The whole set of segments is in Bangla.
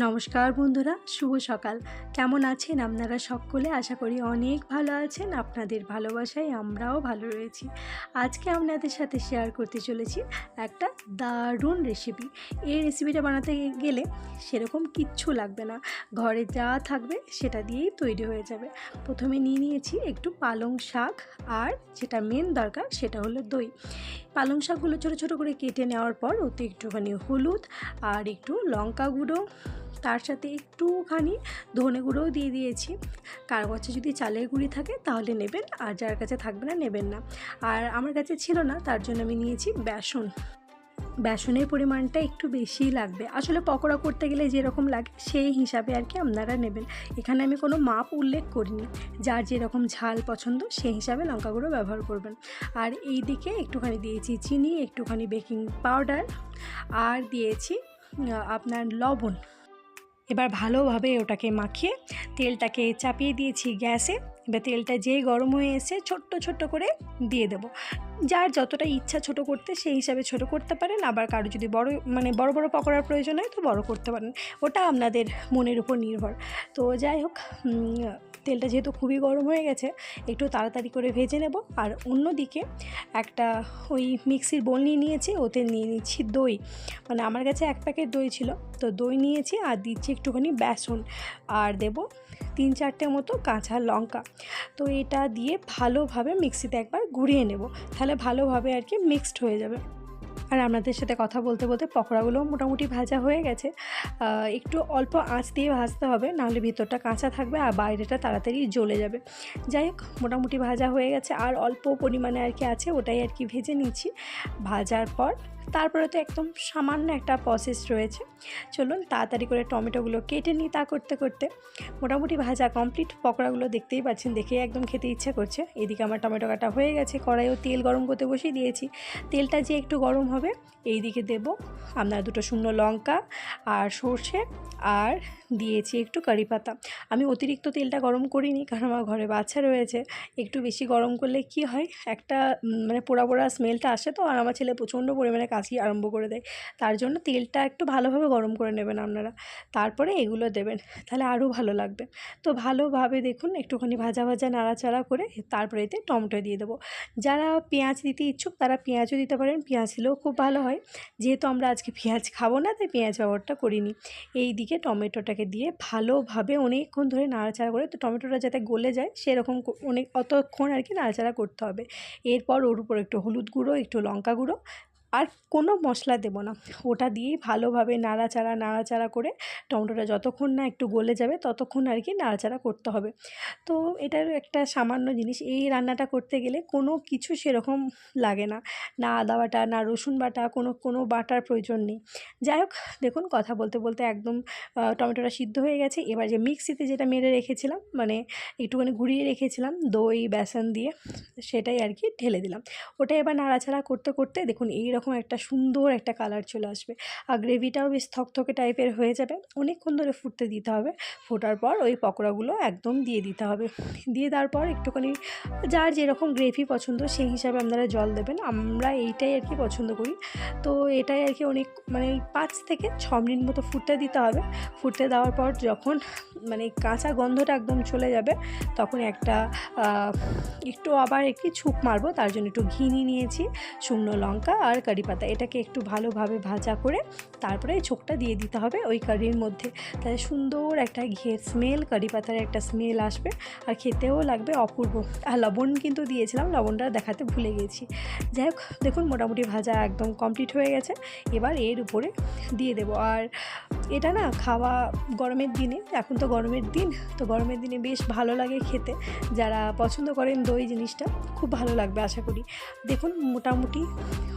নমস্কার বন্ধুরা, শুভ সকাল। কেমন আছেন আপনারা সকলে? আশা করি অনেক ভালো আছেন। আপনাদের ভালোবাসায় আমরাও ভালো রয়েছি। আজকে আপনাদের সাথে শেয়ার করতে চলেছি একটা দারুণ রেসিপি এই রেসিপিটা বানাতে গেলে সেরকম কিচ্ছু লাগবে না। ঘরে যা থাকবে সেটা দিয়েই তৈরি হয়ে যাবে। প্রথমে নিয়ে নিয়েছি একটু পালং শাক আর যেটা মেন দরকার সেটা হলো দই। পালং শাকগুলো ছোটো ছোটো করে কেটে নেওয়ার পর ওতে একটুখানি হলুদ আর একটু লঙ্কা গুঁড়ো, তার সাথে একটুখানি ধনে গুঁড়োও দিয়ে দিয়েছি। কার কাছে যদি চালের গুঁড়ি থাকে তাহলে নেবেন, আর যার কাছে থাকবে না নেবেন না। আর আমার কাছে ছিল না, তার জন্য আমি নিয়েছি বেসন। বেসনের পরিমাণটা একটু বেশিই লাগবে। আসলে পকোড়া করতে গেলে যেরকম লাগে সেই হিসাবে আর কি আপনারা নেবেন। এখানে আমি কোনো মাপ উল্লেখ করিনি। যার যেরকম ঝাল পছন্দ সেই হিসাবে লঙ্কা গুঁড়ো ব্যবহার করবেন। আর এই দিকে একটুখানি দিয়েছি চিনি, একটুখানি বেকিং পাউডার আর দিয়েছি আপনার লবণ। এবার ভালোভাবে ওটাকে মাখিয়ে তেলটাকে চাপিয়ে দিয়েছি গ্যাসে। এবার তেলটা যেই গরম হয়ে এসে ছোট্ট ছোট্ট করে দিয়ে দেবো। যার যতটা ইচ্ছা ছোট করতে সেই হিসাবে ছোট করতে পারেন। আবার কারও যদি বড় মানে বড় বড় পকোড়ার প্রয়োজন হয় তো বড় করতে পারেন। ওটা আপনাদের মনের উপর নির্ভর। তো যাই হোক তেলটা যেহেতু খুবই গরম হয়ে গেছে, একটু তাড়াতাড়ি করে ভেজে নেব। আর অন্যদিকে একটা ওই মিক্সির বোল নিয়ে নিয়েছি, ওতে নিয়ে নিচ্ছি দই। মানে আমার কাছে এক প্যাকেট দই ছিল। তো দই নিয়েছি আর দিচ্ছি একটুখানি বেসন আর দেব তিন চারটে মতো কাঁচা লঙ্কা। তো এটা দিয়ে ভালোভাবে মিক্সিতে একবার ঘুরিয়ে নেব, তাহলে ভালোভাবে আর কি মিক্সড হয়ে যাবে। আর আপনাদের সাথে কথা বলতে বলতে পকোড়াগুলো মোটামুটি ভাজা হয়ে গেছে। একটু অল্প আঁচ দিয়ে ভাজতে হবে, নাহলে ভিতরটা কাঁচা থাকবে আর বাইরেটা তাড়াতাড়ি জ্বলে যাবে। যাই হোক, মোটামুটি ভাজা হয়ে গেছে আর অল্প পরিমাণে আর কি আছে, ওটাই আর কি ভেজে নিচ্ছি। ভাজার পর তারপরে তো একদম সামান্য একটা প্রসেস রয়েছে। চলুন তাড়াতাড়ি করে টমেটোগুলো কেটে নিই তা করতে করতে। মোটামুটি ভাজা কমপ্লিট পকোড়াগুলো দেখতেই পাচ্ছেন দেখেই একদম খেতে ইচ্ছা করছে। এদিকে আমার টমেটো কাটা হয়ে গেছে, কড়াইও তেল গরম করতে বসিয়ে দিয়েছি। তেলটা যে একটু গরম হবে এই দিকে দেব আপনার দুটো শুকনো লঙ্কা আর সর্ষে আর দিয়েছি একটু কারি পাতা। আমি অতিরিক্ত তেলটা গরম করিনি, কারণ আমার ঘরে বাচ্চা রয়েছে। একটু বেশি গরম করলে কি হয়, একটা মানে পোড়া পোড়া স্মেলটা আসে তো, আর আমার ছেলে প্রচণ্ড পরিমাণে কাশি আরম্ভ করে দেয়। তার জন্য তেলটা একটু ভালোভাবে গরম করে নেবেন আপনারা। তারপরে এগুলো দেবেন, তাহলে আরও ভালো লাগবে। তো ভালোভাবে দেখুন, একটুখানি ভাজা ভাজা নাড়াচাড়া করে তারপরে এতে টমেটো দিয়ে দেবো। যারা পেঁয়াজ দিতে ইচ্ছুক, তারা পেঁয়াজও দিতে পারেন, পেঁয়াজ দিলেও খুব ভালো হয়। যেহেতু আমরা আজকে পেঁয়াজ খাব না, তাই পেঁয়াজ ব্যবহারটা করিনি। এই দিকে টমেটোটাকে দিয়ে ভালোভাবে অনেকক্ষণ ধরে নাড়াচাড়া করে, তো টমেটোটা যাতে গলে যায়, সেরকম অনেক অতক্ষণ আর কি নাড়াচাড়া করতে হবে। এরপর ওর উপর একটু হলুদ গুঁড়ো, একটু লঙ্কা গুঁড়ো আর কোনো মশলা দেবো না। ওটা দিয়েই ভালোভাবে নাড়াচাড়া নাড়াচাড়া করে টমেটোটা যতক্ষণ না একটু গলে যাবে ততক্ষণ আর কি নাড়াচাড়া করতে হবে। তো এটার একটা সামান্য জিনিস, এই রান্নাটা করতে গেলে কোনো কিছু সেরকম লাগে না। না আদা বাটা, না রসুন বাটা, কোনো কোনো বাটার প্রয়োজন নেই। যাই হোক, দেখুন কথা বলতে বলতে একদম টমেটোটা সিদ্ধ হয়ে গেছে। এবার যে মিক্সিতে যেটা মেরে রেখেছিলাম মানে একটুখানি ঘুরিয়ে রেখেছিলাম, দই, বেসন দিয়ে, সেটাই আর কি ঢেলে দিলাম। ওটা এবার নাড়াচাড়া করতে করতে দেখুন এইরকম একটা সুন্দর একটা কালার চলে আসবে। আর গ্রেভিটাও বেশ থকথকে টাইপের হয়ে যাবে। অনেকক্ষণ ধরে ফুটতে দিতে হবে। ফোটার পর ওই পকোড়াগুলো একদম দিয়ে দিতে হবে। দিয়ে দেওয়ার পর একটুখানি যার যেরকম গ্রেভি পছন্দ, সেই হিসাবে আপনারা জল দেবেন। আমরা এইটাই আর কি পছন্দ করি। তো এটাই আর কি অনেক মানে পাঁচ থেকে ছ মিনিট মতো ফুটতে দিতে হবে। ফুটতে দেওয়ার পর যখন মানে কাঁচা গন্ধটা একদম চলে যাবে, তখন একটা একটু আবার একটি ছুক মারবো, তার জন্য একটু ঘি নিয়ে নিয়েছি, শুকনো লঙ্কা আর কারি পাতা। এটাকে একটু ভালোভাবে ভাজা করে তারপরে ছোকটা দিয়ে দিতে হবে ওই কারির মধ্যে। তাহলে সুন্দর একটা ঘিয়ের স্মেল কারি পাতার একটা স্মেল আসবে আর খেতেও লাগবে অপূর্ব। আর লবণ কিন্তু দিয়েছিলাম, লবণটা দেখাতে ভুলে গেছি। যাই হোক, দেখুন মোটামুটি ভাজা একদম কমপ্লিট হয়ে গেছে। এবার এর উপরে দিয়ে দেবো। আর এটা না খাওয়া গরমের দিনে, এখন তো গরমের দিন, তো গরমের দিনে বেশ ভালো লাগে খেতে। যারা পছন্দ করেন দই জিনিসটা, খুব ভালো লাগবে আশা করি। দেখুন, মোটামুটি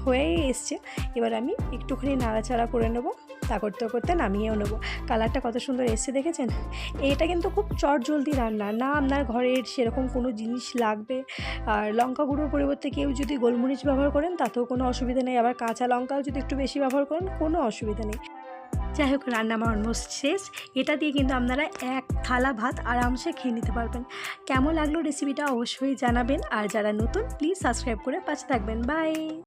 হয়েই এসছে। এবার আমি একটুখানি নাড়াচাড়া করে নেব তা করতে করতে নামিয়েও নেব। কালারটা কত সুন্দর এসছে দেখেছেন? এটা কিন্তু খুব চট জলদি রান্না। না আপনার ঘরের সেরকম কোনো জিনিস লাগবে। আর লঙ্কা গুঁড়োর পরিবর্তে কেউ যদি গোলমরিচ ব্যবহার করেন, তাতেও কোনো অসুবিধা নেই। আবার কাঁচা লঙ্কাও যদি একটু বেশি ব্যবহার করেন, কোনো অসুবিধা নেই। যাই হোক, রান্না আমার অলমোস্ট শেষ। এটা দিয়ে কিন্তু আপনারা এক থালা ভাত আরামসে খেয়ে নিতে পারবেন। কেমন লাগল রেসিপিটা অবশ্যই জানাবেন। আর যারা নতুন প্লিজ সাবস্ক্রাইব করে পাশে থাকবেন। বাই